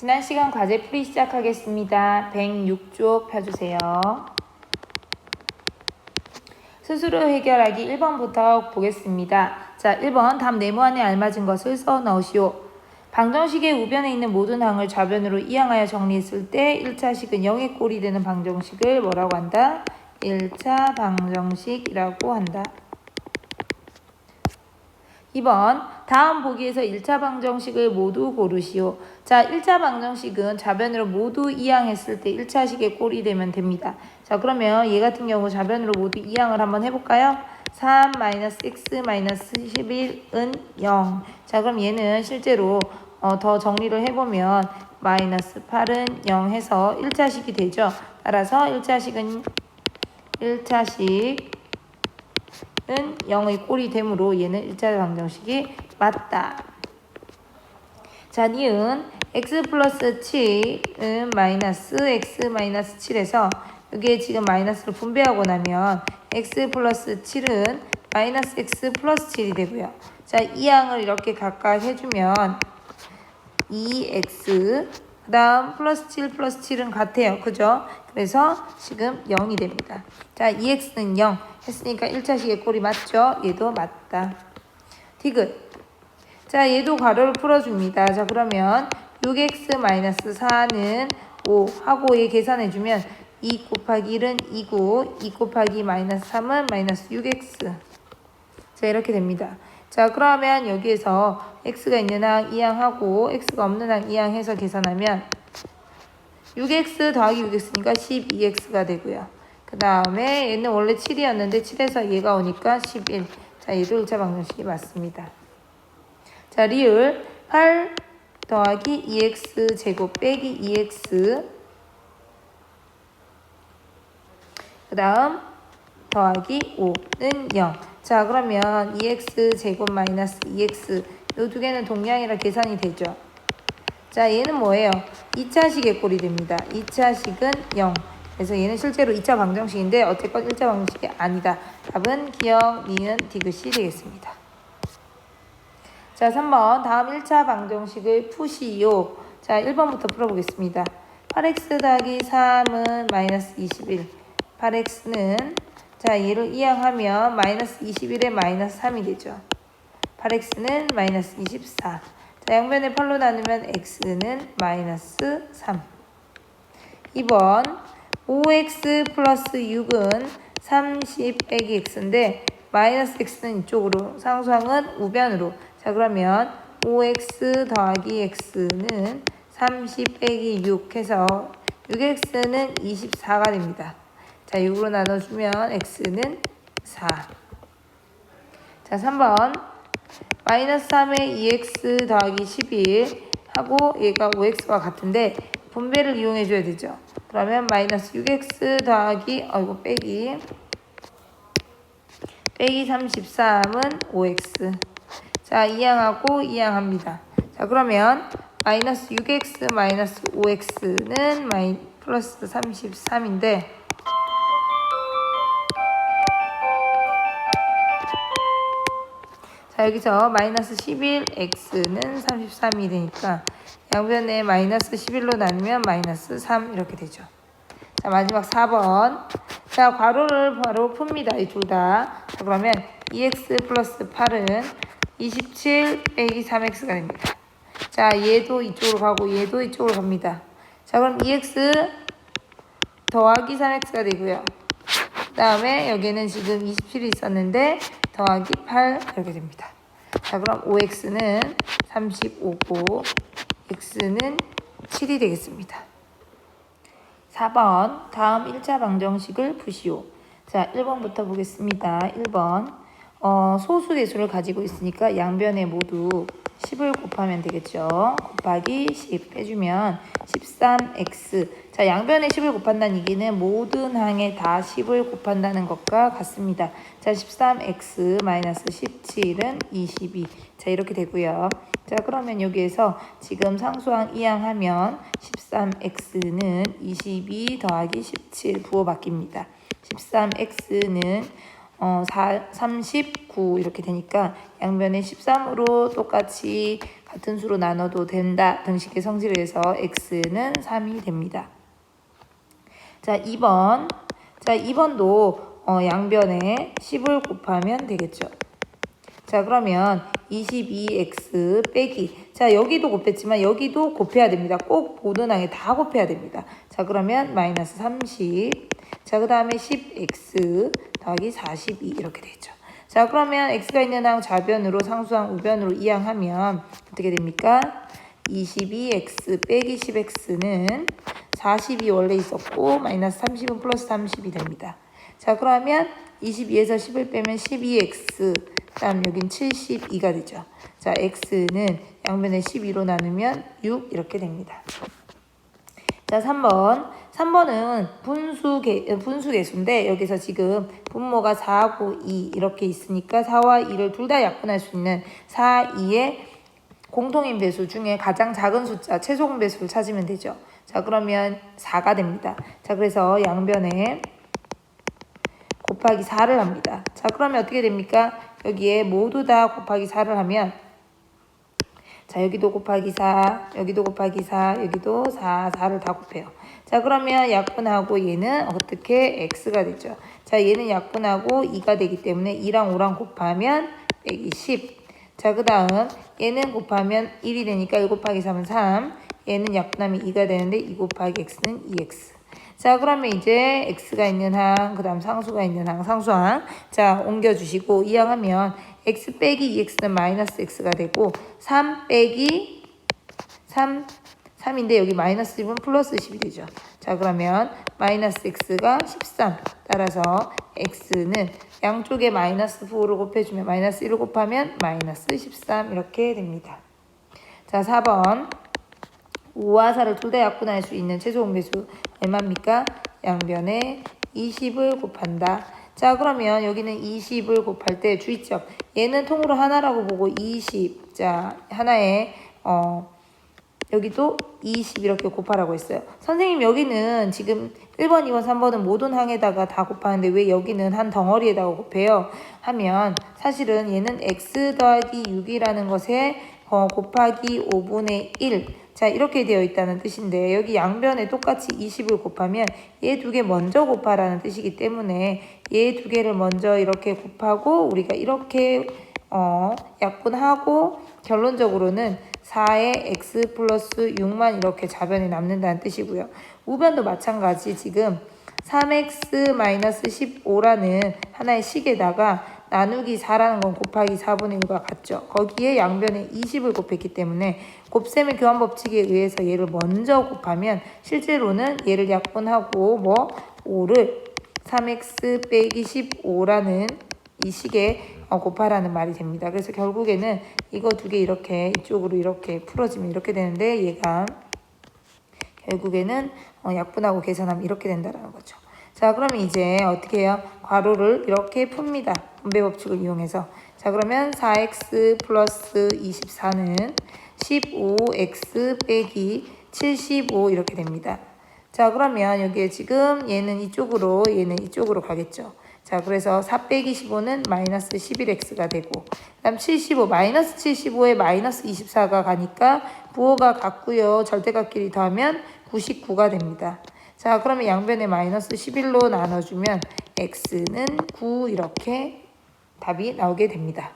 지난 시간 과제 풀이 시작하겠습니다. 106쪽 펴주세요. 스스로 해결하기 1번부터 보겠습니다. 자, 1번 답 네모 안에 알맞은 것을 써 넣으시오. 방정식의 우변에 있는 모든 항을 좌변으로 이항하여 정리했을 때 1차식은 0의 꼴이 되는 방정식을 뭐라고 한다? 1차 방정식이라고 한다. 2번 다음 보기에서 1차 방정식을 모두 고르시오. 자, 1차 방정식은 좌변으로 모두 이항했을 때 1차식의 꼴이 되면 됩니다. 자, 그러면 얘 같은 경우 좌변으로 모두 이항을 한번 해볼까요? 3 마이너스 x 마이너스 11은 0. 자, 그럼 얘는 실제로 어, 더 정리를 해보면 마이너스 8은 0 해서 1차식이 되죠. 따라서 1차식은 1차식 은 0의 꼴이 되므로 얘는 일자 방정식이 맞다. 자, 니은 x 플러스 7은 마이너스 x 마이너스 7에서 여기에 지금 마이너스를 분배하고 나면 x 플러스 7은 마이너스 x 플러스 7이 되고요. 자, 이 양을 이렇게 각각 해주면 2x 그 다음 플러스 7 플러스 7은 같아요. 그죠? 그래서 지금 0이 됩니다. 자, 2x는 0 했으니까 1차식의 꼴이 맞죠? 얘도 맞다. 디귿. 자, 얘도 괄호를 풀어줍니다. 자, 그러면 6x-4는 5 하고 얘 계산해주면 2 곱하기 1은 2고 2 곱하기 마이너스 3은 마이너스 6x. 자, 이렇게 됩니다. 자, 그러면 여기에서 x가 있는 항 이항하고 x가 없는 항 이항해서 계산하면 6x 더하기 6x니까 12x가 되고요. 그 다음에 얘는 원래 7이었는데 7에서 얘가 오니까 11. 자, 얘도 1차 방정식이 맞습니다. 자, 리을 8 더하기 2x 제곱 빼기 2x 그 다음 더하기 5는 0. 자, 그러면 2x 제곱 마이너스 2x 이 두 개는 동량이라 계산이 되죠. 자, 얘는 뭐예요? 2차식의 꼴이 됩니다. 2차식은 0. 그래서 얘는 실제로 2차 방정식인데 어쨌건 1차 방정식이 아니다. 답은 기억, 니은, 디귿이 되겠습니다. 자, 3번 다음 1차 방정식을 푸시오. 자, 1번부터 풀어보겠습니다. 8x 더하기 3은 마이너스 21. 8x는 자, 얘를 이항하면 마이너스 21에 마이너스 3이 되죠. 8x는 마이너스 24. 자, 양변에 8로 나누면 x는 마이너스 3. 2번 5x 플러스 6은 30 빼기 x인데 마이너스 x는 이쪽으로 상수항은 우변으로 자 그러면 5x 더하기 x는 30 빼기 6 해서 6x는 24가 됩니다. 자 6으로 나눠주면 x는 4. 자 3번 마이너스 3에 2x 더하기 11 하고 얘가 5x와 같은데 분배를 이용해 줘야 되죠. 그러면 마이너스 6x 더하기 어이구 빼기 빼기 33은 5x 자 이항하고 이항합니다. 자 그러면 마이너스 6x 마이너스 5x는 마이 플러스 33인데 자 여기서 마이너스 11x는 33이 되니까 양변에 마이너스 11로 나누면 마이너스 3 이렇게 되죠. 자 마지막 4번 자 괄호를 바로 풉니다. 이 둘 다. 자 그러면 2x 플러스 8은 27 빼기 3x가 됩니다. 자 얘도 이쪽으로 가고 얘도 이쪽으로 갑니다. 자 그럼 2x 더하기 3x가 되고요. 그 다음에 여기는 지금 27이 있었는데 더하기 8 이렇게 됩니다. 자 그럼 5x는 35고 x는 7이 되겠습니다. 4번 다음 1차 방정식을 푸시오. 자 1번부터 보겠습니다. 1번 어, 소수 대수를 가지고 있으니까 양변에 모두 10을 곱하면 되겠죠. 곱하기 10 해주면 13x. 자, 양변에 10을 곱한다는 얘기는 모든 항에 다 10을 곱한다는 것과 같습니다. 자, 13x 마이너스 17은 22. 자, 이렇게 되고요. 자, 그러면 여기에서 지금 상수항 이항하면 13x는 22 더하기 17 부호 바뀝니다. 13x는 어, 4, 39 이렇게 되니까 양변에 13으로 똑같이 같은 수로 나눠도 된다 등식의 성질을 해서 x는 3이 됩니다. 자 2번 자 2번도 어, 양변에 10을 곱하면 되겠죠. 자 그러면 22x 빼기 자 여기도 곱했지만 여기도 곱해야 됩니다. 꼭 모든 항에 다 곱해야 됩니다. 자 그러면 마이너스 30 자 그 다음에 10x 더하기 42 이렇게 되죠. 자 그러면 x가 있는 항 좌변으로 상수항 우변으로 이항하면 어떻게 됩니까? 22x 빼기 10x는 40이 원래 있었고 마이너스 30은 플러스 30이 됩니다. 자 그러면 22에서 10을 빼면 12x 다음 여긴 72가 되죠. 자 x는 양변에 12로 나누면 6 이렇게 됩니다. 자 3번 3번은 분수 개, 분수 개수인데 여기서 지금 분모가 4하고 2 이렇게 있으니까 4와 2를 둘 다 약분할 수 있는 4, 2의 공통인 배수 중에 가장 작은 숫자 최소공 배수를 찾으면 되죠. 자 그러면 4가 됩니다. 자 그래서 양변에 곱하기 4를 합니다. 자 그러면 어떻게 됩니까? 여기에 모두 다 곱하기 4를 하면 자 여기도 곱하기 4 여기도 곱하기 4 여기도 4 4를 다 곱해요. 자 그러면 약분하고 얘는 어떻게 x가 되죠. 자 얘는 약분하고 2가 되기 때문에 2랑 5랑 곱하면 빼기 10. 자 그 다음 얘는 곱하면 1이 되니까 1 곱하기 3은 3 얘는 약분하면 2가 되는데 2 곱하기 x는 2x 자 그러면 이제 x가 있는 항, 그 다음 상수가 있는 항, 상수항 자 옮겨주시고 이항하면 x 빼기 2x는 마이너스 x가 되고 3 빼기 3, 3인데 여기 마이너스 10은 플러스 10이 되죠. 자 그러면 마이너스 x가 13 따라서 x는 양쪽에 마이너스 4를 곱해주면 마이너스 1을 곱하면 마이너스 13 이렇게 됩니다. 자 4번 5와 4를 둘 다 약분할 수 있는 최소 공배수 얼마입니까? 양변에 20을 곱한다. 자 그러면 여기는 20을 곱할 때 주의점 얘는 통으로 하나라고 보고 20. 자 하나에 어 여기도 20 이렇게 곱하라고 했어요. 선생님 여기는 지금 1번, 2번, 3번은 모든 항에다가 다 곱하는데 왜 여기는 한 덩어리에다가 곱해요? 하면 사실은 얘는 x 더하기 6이라는 것에 어, 곱하기 5분의 1. 자 이렇게 되어 있다는 뜻인데 여기 양변에 똑같이 20을 곱하면 얘 두 개 먼저 곱하라는 뜻이기 때문에 얘 두 개를 먼저 이렇게 곱하고 우리가 이렇게 어, 약분하고 결론적으로는 4의 x 플러스 6만 이렇게 좌변에 남는다는 뜻이고요. 우변도 마찬가지 지금 3x 마이너스 15라는 하나의 식에다가 나누기 4라는 건 곱하기 4분의 1과 같죠. 거기에 양변에 20을 곱했기 때문에 곱셈의 교환 법칙에 의해서 얘를 먼저 곱하면 실제로는 얘를 약분하고 뭐 5를 3x 빼기 15라는 이 식에 어, 곱하라는 말이 됩니다. 그래서 결국에는 이거 두 개 이렇게 이쪽으로 이렇게 풀어지면 이렇게 되는데 얘가 결국에는 어, 약분하고 계산하면 이렇게 된다는 거죠. 자 그러면 이제 어떻게 해요? 괄호를 이렇게 풉니다. 분배 법칙을 이용해서. 자 그러면 4x 플러스 24는 15x 빼기 75 이렇게 됩니다. 자 그러면 여기에 지금 얘는 이쪽으로 얘는 이쪽으로 가겠죠. 자 그래서 4 빼기 15는 마이너스 11x가 되고 그 다음 75 마이너스 75에 마이너스 24가 가니까 부호가 같고요. 절대값끼리 더하면 99가 됩니다. 자 그러면 양변에 마이너스 11로 나눠주면 x는 9 이렇게 답이 나오게 됩니다.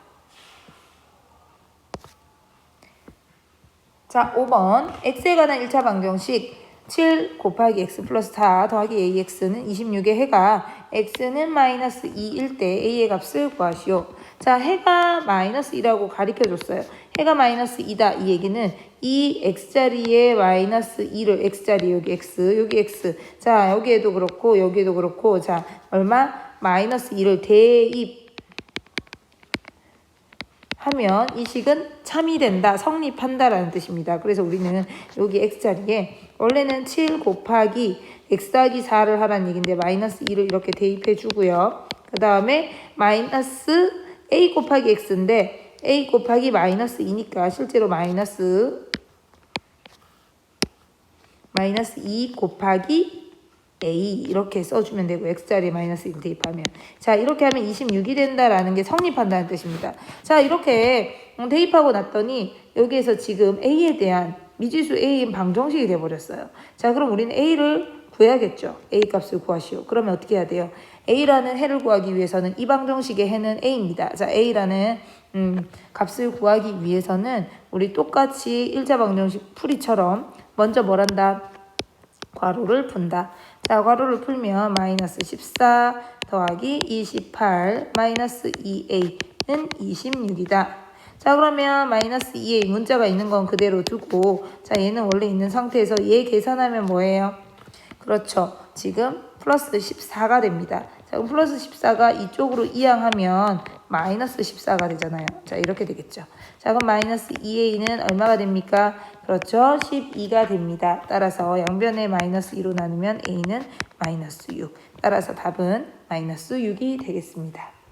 자 5번 x에 관한 1차 방정식 7 곱하기 x 플러스 4 더하기 ax는 26의 해가 x는 마이너스 2일 때 a의 값을 구하시오. 자 해가 마이너스 2라고 가리켜줬어요. 해가 마이너스 2다 이 얘기는 이 x자리에 마이너스 2를 x자리 여기 x 여기 x 자 여기에도 그렇고 여기에도 그렇고 자 얼마 마이너스 2를 대입 하면 이 식은 참이 된다, 성립한다라는 뜻입니다. 그래서 우리는 여기 x자리에 원래는 7 곱하기 x 더하기 4를 하라는 얘기인데 마이너스 2를 이렇게 대입해 주고요. 그 다음에 마이너스 a 곱하기 x인데 a 곱하기 마이너스 2니까 실제로 마이너스 마이너스 2 곱하기 A 이렇게 써주면 되고 x자리에 마이너스 1 대입하면 자 이렇게 하면 26이 된다라는 게 성립한다는 뜻입니다. 자 이렇게 음, 대입하고 났더니 여기에서 지금 A에 대한 미지수 A인 방정식이 돼버렸어요. 자 그럼 우리는 A를 구해야겠죠. A 값을 구하시오. 그러면 어떻게 해야 돼요? A라는 해를 구하기 위해서는 이 방정식의 해는 A입니다. 자 A라는 음, 값을 구하기 위해서는 우리 똑같이 일자 방정식 풀이처럼 먼저 뭘 한다? 괄호를 푼다. 자, 괄호를 풀면 마이너스 14 더하기 28 마이너스 2a는 26이다. 자, 그러면 마이너스 2a 문자가 있는 건 그대로 두고 자, 얘는 원래 있는 상태에서 얘 계산하면 뭐예요? 그렇죠. 지금 플러스 14가 됩니다. 자, 그럼 플러스 14가 이쪽으로 이항하면 마이너스 14가 되잖아요. 자, 이렇게 되겠죠. 자, 그럼 마이너스 2a는 얼마가 됩니까? 그렇죠. 12가 됩니다. 따라서 양변에 마이너스 2로 나누면 a는 마이너스 6. 따라서 답은 마이너스 6이 되겠습니다.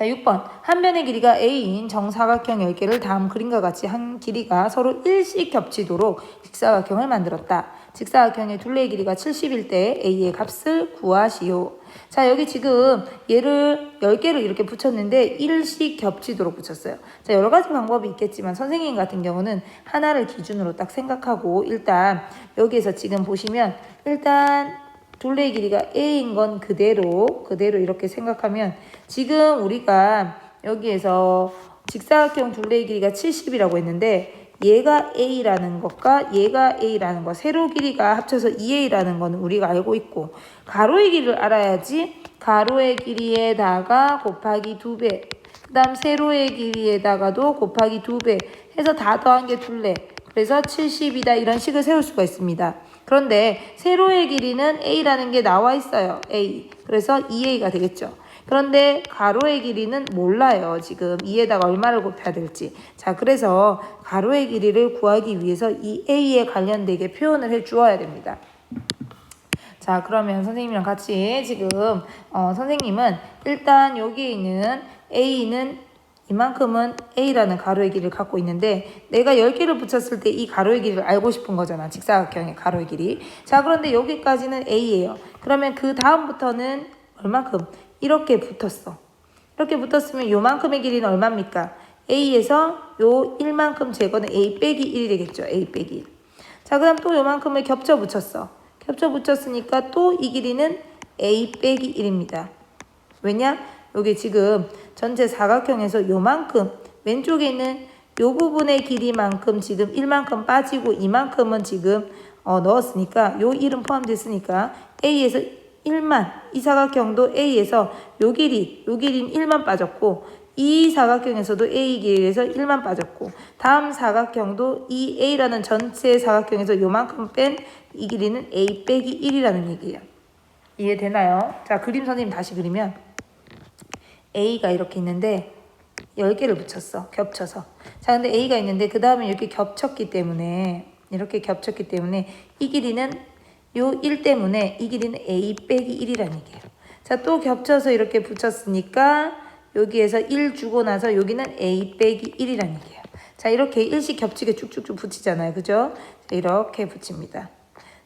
자, 6번. 한 변의 길이가 A인 정사각형 10개를 다음 그림과 같이 한 길이가 서로 일씩 겹치도록 직사각형을 만들었다. 직사각형의 둘레의 길이가 70일 때 A의 값을 구하시오. 자, 여기 지금 얘를 10개를 이렇게 붙였는데 일씩 겹치도록 붙였어요. 자, 여러 가지 방법이 있겠지만 선생님 같은 경우는 하나를 기준으로 딱 생각하고 일단 여기에서 지금 보시면 일단 둘레의 길이가 a인 건 그대로 그대로 이렇게 생각하면 지금 우리가 여기에서 직사각형 둘레의 길이가 70이라고 했는데 얘가 a라는 것과 얘가 a라는 것 세로 길이가 합쳐서 2a라는 거는 우리가 알고 있고 가로의 길이를 알아야지 가로의 길이에다가 곱하기 2배 그 다음 세로의 길이에다가도 곱하기 2배 해서 다 더한 게 둘레 그래서 70이다 이런 식을 세울 수가 있습니다. 그런데 세로의 길이는 a라는 게 나와 있어요. a. 그래서 2a가 되겠죠. 그런데 가로의 길이는 몰라요. 지금 2에다가 얼마를 곱해야 될지. 자, 그래서 가로의 길이를 구하기 위해서 이 a에 관련되게 표현을 해 주어야 됩니다. 자, 그러면 선생님이랑 같이 지금 어, 선생님은 일단 여기에 있는 a는 이만큼은 a라는 가로의 길이를 갖고 있는데 내가 10개를 붙였을 때 이 가로의 길이를 알고 싶은 거잖아. 직사각형의 가로의 길이. 자, 그런데 여기까지는 a예요. 그러면 그 다음부터는 얼만큼? 이렇게 붙었어. 이렇게 붙었으면 요만큼의 길이는 얼마입니까? a에서 요 1만큼 제거는 a 빼기 1이 되겠죠. a 빼기 1. 자, 그 다음 또 요만큼을 겹쳐 붙였어. 겹쳐 붙였으니까 또 이 길이는 a 빼기 1입니다. 왜냐? 여기 지금 전체 사각형에서 요만큼 왼쪽에 있는 요 부분의 길이만큼 지금 1만큼 빠지고 이만큼은 지금 어, 넣었으니까 요 1은 포함됐으니까 A에서 1만 이 사각형도 A에서 요 길이 요 길이는 1만 빠졌고 이 사각형에서도 A 길이에서 1만 빠졌고 다음 사각형도 이 A라는 전체 사각형에서 요만큼 뺀 이 길이는 A 빼기 1이라는 얘기예요. 이해되나요? 자 그림 선생님 다시 그리면 A가 이렇게 있는데 10개를 붙였어. 겹쳐서. 자, 근데 A가 있는데 그 다음에 이렇게 겹쳤기 때문에 이렇게 겹쳤기 때문에 이 길이는 요 1 때문에 이 길이는 A 빼기 1이라는 얘기예요. 자, 또 겹쳐서 이렇게 붙였으니까 여기에서 1 주고 나서 여기는 A 빼기 1이라는 얘기예요. 자, 이렇게 일씩 겹치게 쭉쭉쭉 붙이잖아요. 그죠? 자, 이렇게 붙입니다.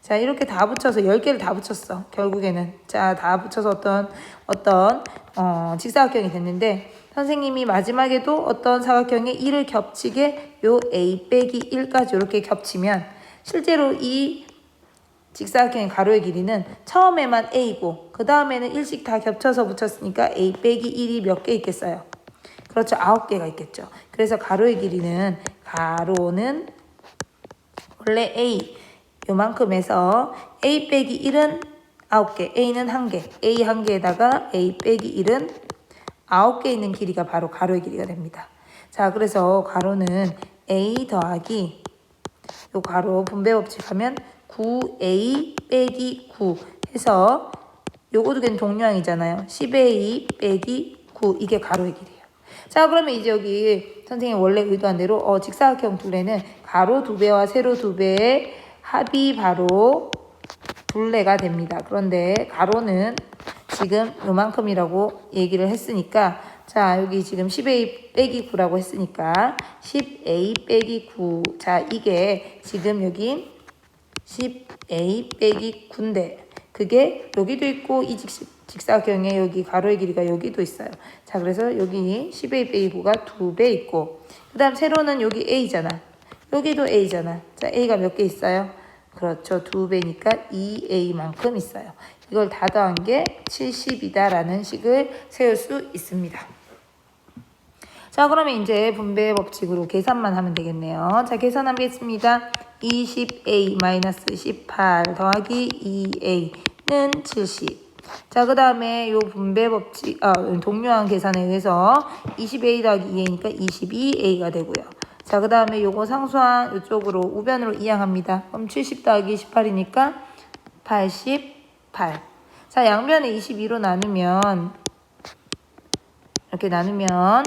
자, 이렇게 다 붙여서 10개를 다 붙였어. 결국에는. 자, 다 붙여서 어떤, 어떤, 어, 직사각형이 됐는데, 선생님이 마지막에도 어떤 사각형에 1을 겹치게 요 A 빼기 1까지 이렇게 겹치면, 실제로 이 직사각형의 가로의 길이는 처음에만 A고, 그 다음에는 일씩 다 겹쳐서 붙였으니까 A 빼기 1이 몇 개 있겠어요? 그렇죠. 9개가 있겠죠. 그래서 가로의 길이는, 가로는 원래 A, 요만큼에서 a 빼기 1은 9개, a는 1개, a 1개에다가 a 빼기 1은 9개 있는 길이가 바로 가로의 길이가 됩니다. 자, 그래서 가로는 a 더하기 요 가로 분배 법칙 하면 9a 빼기 9 해서 요거 두 개는 동량이잖아요. 10a 빼기 9 이게 가로의 길이에요. 자, 그러면 이제 여기 선생님 원래 의도한 대로 어, 직사각형 둘레는 가로 두 배와 세로 두 배의 합이 바로 둘레가 됩니다. 그런데 가로는 지금 요만큼이라고 얘기를 했으니까 자 여기 지금 10a 빼기 9라고 했으니까 10a 빼기 9. 자 이게 지금 여기 10a 빼기 9인데 그게 여기도 있고 이 직, 직사경에 여기 가로의 길이가 여기도 있어요. 자 그래서 여기 10a 빼기 9가 2배 있고 그 다음 세로는 여기 a잖아. 여기도 a잖아. 자 a가 몇 개 있어요? 그렇죠. 2배니까 2a만큼 있어요. 이걸 다 더한 게 70이다라는 식을 세울 수 있습니다. 자, 그러면 이제 분배 법칙으로 계산만 하면 되겠네요. 자, 계산하겠습니다. 20a-18 더하기 2a는 70. 자, 그 다음에 요 분배 법칙, 아, 동료한 계산에 의해서 20a 더하기 2a니까 22a가 되고요. 자, 그 다음에 요거 상수항 이쪽으로 우변으로 이항합니다. 그럼 70 더하기 18이니까 88. 자, 양변에 22로 나누면 이렇게 나누면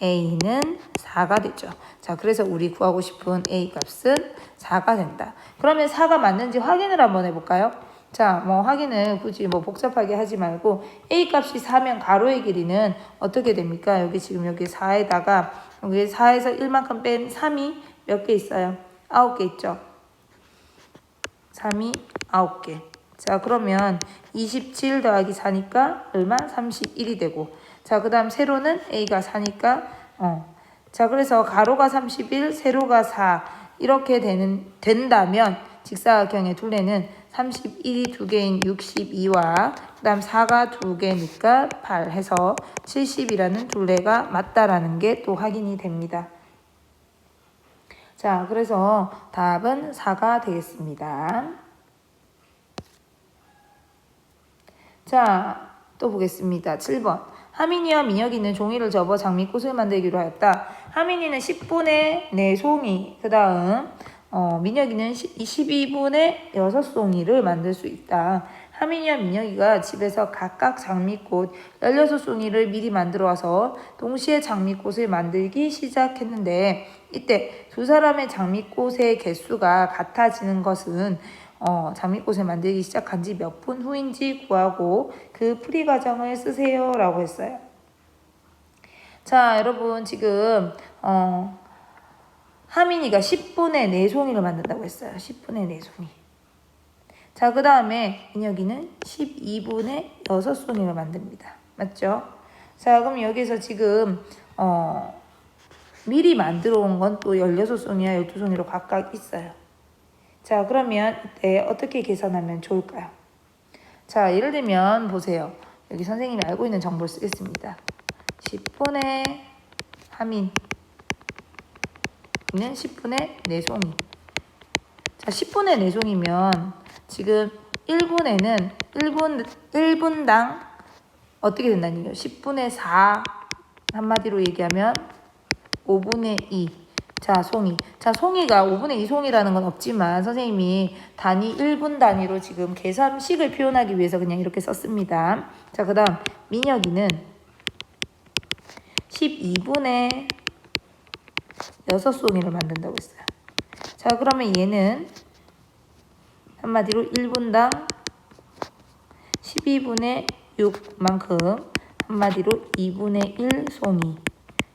a는 4가 되죠. 자, 그래서 우리 구하고 싶은 a 값은 4가 된다. 그러면 4가 맞는지 확인을 한번 해볼까요? 자, 뭐 확인을 굳이 뭐 복잡하게 하지 말고 a 값이 4면 가로의 길이는 어떻게 됩니까? 여기 지금 여기 4에다가 여기 4에서 1만큼 뺀 3이 몇 개 있어요? 9개 있죠. 3이 9개. 자, 그러면 27 더하기 4니까 얼마? 31이 되고. 자, 그 다음 세로는 A가 4니까, 어. 자, 그래서 가로가 31, 세로가 4. 이렇게 되는, 된다면, 직사각형의 둘레는 31이 두 개인 62와, 그 다음 4가 두 개니까 8 해서 70이라는 둘레가 맞다라는 게 또 확인이 됩니다. 자, 그래서 답은 4가 되겠습니다. 자, 또 보겠습니다. 7번. 하민이와 민혁이는 종이를 접어 장미꽃을 만들기로 하였다. 하민이는 10분의 4송이, 그 다음 어, 민혁이는 12분의 6송이를 만들 수 있다. 하민이와 민혁이가 집에서 각각 장미꽃 16송이를 미리 만들어 와서 동시에 장미꽃을 만들기 시작했는데 이때 두 사람의 장미꽃의 개수가 같아지는 것은 어, 장미꽃을 만들기 시작한 지 몇 분 후인지 구하고 그 풀이 과정을 쓰세요 라고 했어요. 자, 여러분 지금 어, 하민이가 10분의 4송이를 만든다고 했어요. 10분의 4송이. 자, 그 다음에 민혁이는 12분의 6송이를 만듭니다. 맞죠? 자, 그럼 여기서 지금 어, 미리 만들어 온 건 또 16송이와 12송이로 각각 있어요. 자, 그러면 이때 어떻게 계산하면 좋을까요? 자, 예를 들면 보세요. 여기 선생님이 알고 있는 정보를 쓰겠습니다. 10분의 하민 는 10분의 4송이. 자, 10분의 4송이면 지금 1분에는 1분 1분당 어떻게 된다는 얘기예요? 10분의 4 한마디로 얘기하면 5분의 2. 자, 송이. 자, 송이가 5분의 2 송이라는 건 없지만 선생님이 단위 1분 단위로 지금 계산식을 표현하기 위해서 그냥 이렇게 썼습니다. 자, 그 다음 민혁이는 12분의 6송이를 만든다고 했어요. 자, 그러면 얘는 한마디로 1분당 12분의 6만큼 한마디로 2분의 1 송이.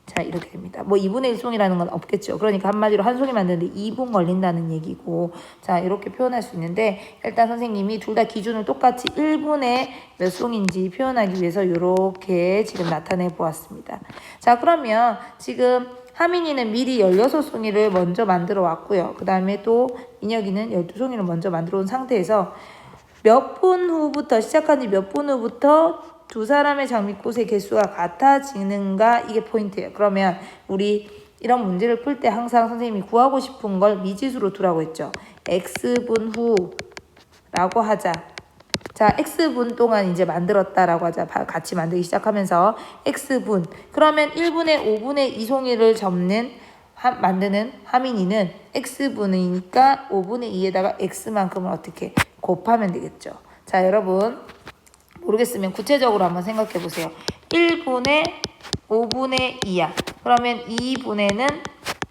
자, 이렇게 됩니다. 뭐 2분의 1 송이라는 건 없겠죠. 그러니까 한마디로 한 송이 만드는데 2분 걸린다는 얘기고. 자, 이렇게 표현할 수 있는데 일단 선생님이 둘 다 기준을 똑같이 1분의 몇 송인지 표현하기 위해서 이렇게 지금 나타내 보았습니다. 자, 그러면 지금 하민이는 미리 16송이를 먼저 만들어 왔고요. 그 다음에 또 민혁이는 12송이를 먼저 만들어 온 상태에서 몇 분 후부터 시작한 지 몇 분 후부터 두 사람의 장미꽃의 개수가 같아지는가 이게 포인트예요. 그러면 우리 이런 문제를 풀 때 항상 선생님이 구하고 싶은 걸 미지수로 두라고 했죠. x분 후라고 하자. 자, x분 동안 이제 만들었다라고 하자. 같이 만들기 시작하면서 x분. 그러면 1분의 5분의 2송이를 접는 하, 만드는 하민이는 x분이니까 5분의 2에다가 x만큼을 어떻게 곱하면 되겠죠. 자, 여러분 모르겠으면 구체적으로 한번 생각해 보세요. 1분의 5분의 2야. 그러면 2분의는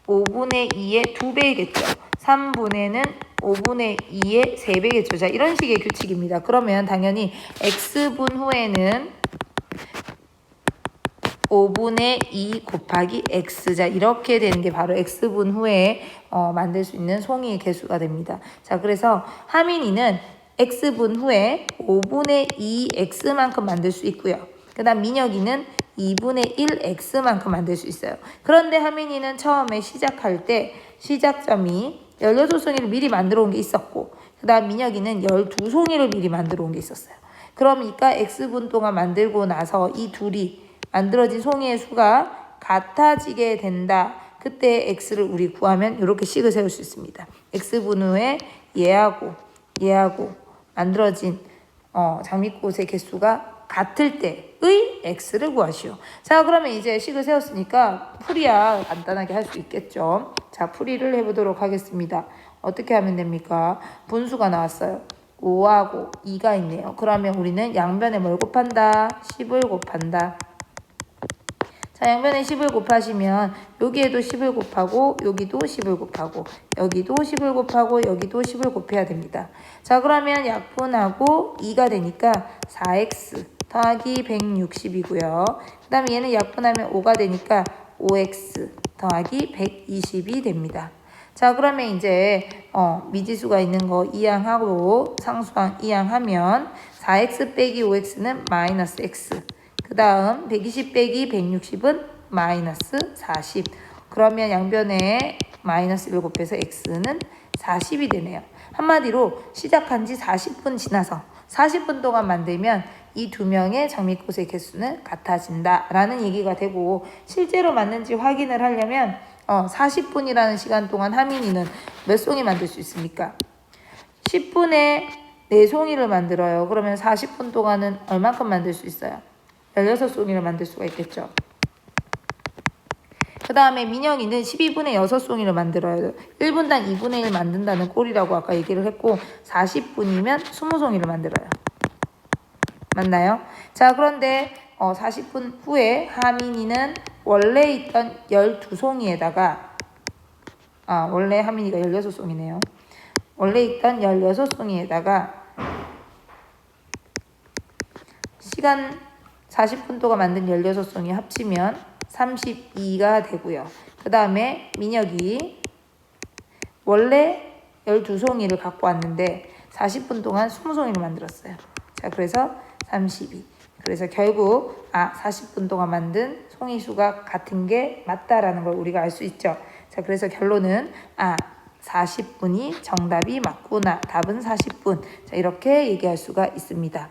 5분의 2의 2배이겠죠. 3분의는 5분의 2의 3배겠죠. 자, 이런 식의 규칙입니다. 그러면 당연히 x분 후에는 5분의 2 곱하기 x. 자, 이렇게 되는 게 바로 x분 후에 어, 만들 수 있는 송이의 개수가 됩니다. 자, 그래서 하민이는 x분 후에 5분의 2x만큼 만들 수 있고요. 그 다음 민혁이는 2분의 1x만큼 만들 수 있어요. 그런데 하민이는 처음에 시작할 때 시작점이 16송이를 미리 만들어 온 게 있었고 그 다음 민혁이는 12송이를 미리 만들어 온 게 있었어요. 그러니까 x분 동안 만들고 나서 이 둘이 만들어진 송이의 수가 같아지게 된다. 그때 x를 우리 구하면 이렇게 식을 세울 수 있습니다. x분 후에 얘하고 얘하고 만들어진 어, 장미꽃의 개수가 같을 때 의 x를 구하시오. 자, 그러면 이제 식을 세웠으니까 풀이야 간단하게 할 수 있겠죠. 자, 풀이를 해보도록 하겠습니다. 어떻게 하면 됩니까? 분수가 나왔어요. 5하고 2가 있네요. 그러면 우리는 양변에 뭘 곱한다? 10을 곱한다. 자, 양변에 10을 곱하시면 여기에도 10을 곱하고 여기도 10을 곱하고 여기도 10을 곱하고 여기도 10을 곱해야 됩니다. 자, 그러면 약분하고 2가 되니까 4x 더하기 160이고요. 그 다음에 얘는 약분하면 5가 되니까 5x 더하기 120이 됩니다. 자, 그러면 이제 어, 미지수가 있는 거 이항하고 상수항 이항하면 4x 빼기 5x는 마이너스 x 그 다음 120 빼기 160은 마이너스 40. 그러면 양변에 마이너스 1 곱해서 x는 40이 되네요. 한마디로 시작한 지 40분 지나서 40분 동안 만들면 이 두 명의 장미꽃의 개수는 같아진다라는 얘기가 되고 실제로 맞는지 확인을 하려면 어, 40분이라는 시간 동안 하민이는 몇 송이 만들 수 있습니까? 10분에 4송이를 만들어요. 그러면 40분 동안은 얼만큼 만들 수 있어요? 16송이를 만들 수가 있겠죠. 그 다음에 민영이는 12분의 6송이를 만들어요. 1분당 2분의 1 만든다는 꼴이라고 아까 얘기를 했고 40분이면 20송이를 만들어요. 맞나요? 자 그런데 어, 40분 후에 하민이는 원래 있던 12송이에다가 아 원래 하민이가 16송이네요. 원래 있던 16송이에다가 시간 40분 동안 만든 16송이 합치면 32가 되고요. 그 다음에 민혁이 원래 12송이를 갖고 왔는데 40분 동안 20송이를 만들었어요. 자, 그래서 32. 그래서 결국 아 40분 동안 만든 송이 수가 같은 게 맞다라는 걸 우리가 알 수 있죠. 자, 그래서 결론은 아 40분이 정답이 맞구나. 답은 40분. 자, 이렇게 얘기할 수가 있습니다.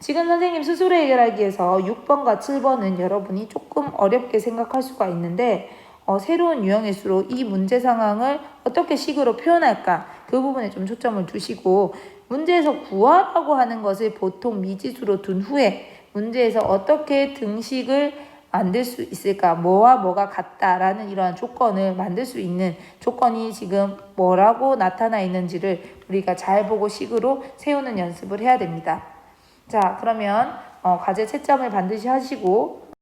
지금 선생님 스스로 해결하기 위해서 6번과 7번은 여러분이 조금 어렵게 생각할 수가 있는데 어, 새로운 유형의 수로 이 문제 상황을 어떻게 식으로 표현할까 그 부분에 좀 초점을 두시고 문제에서 구하라고 하는 것을 보통 미지수로 둔 후에 문제에서 어떻게 등식을 만들 수 있을까 뭐와 뭐가 같다라는 이러한 조건을 만들 수 있는 조건이 지금 뭐라고 나타나 있는지를 우리가 잘 보고 식으로 세우는 연습을 해야 됩니다. 자, 그러면 어, 과제 채점을 반드시 하시고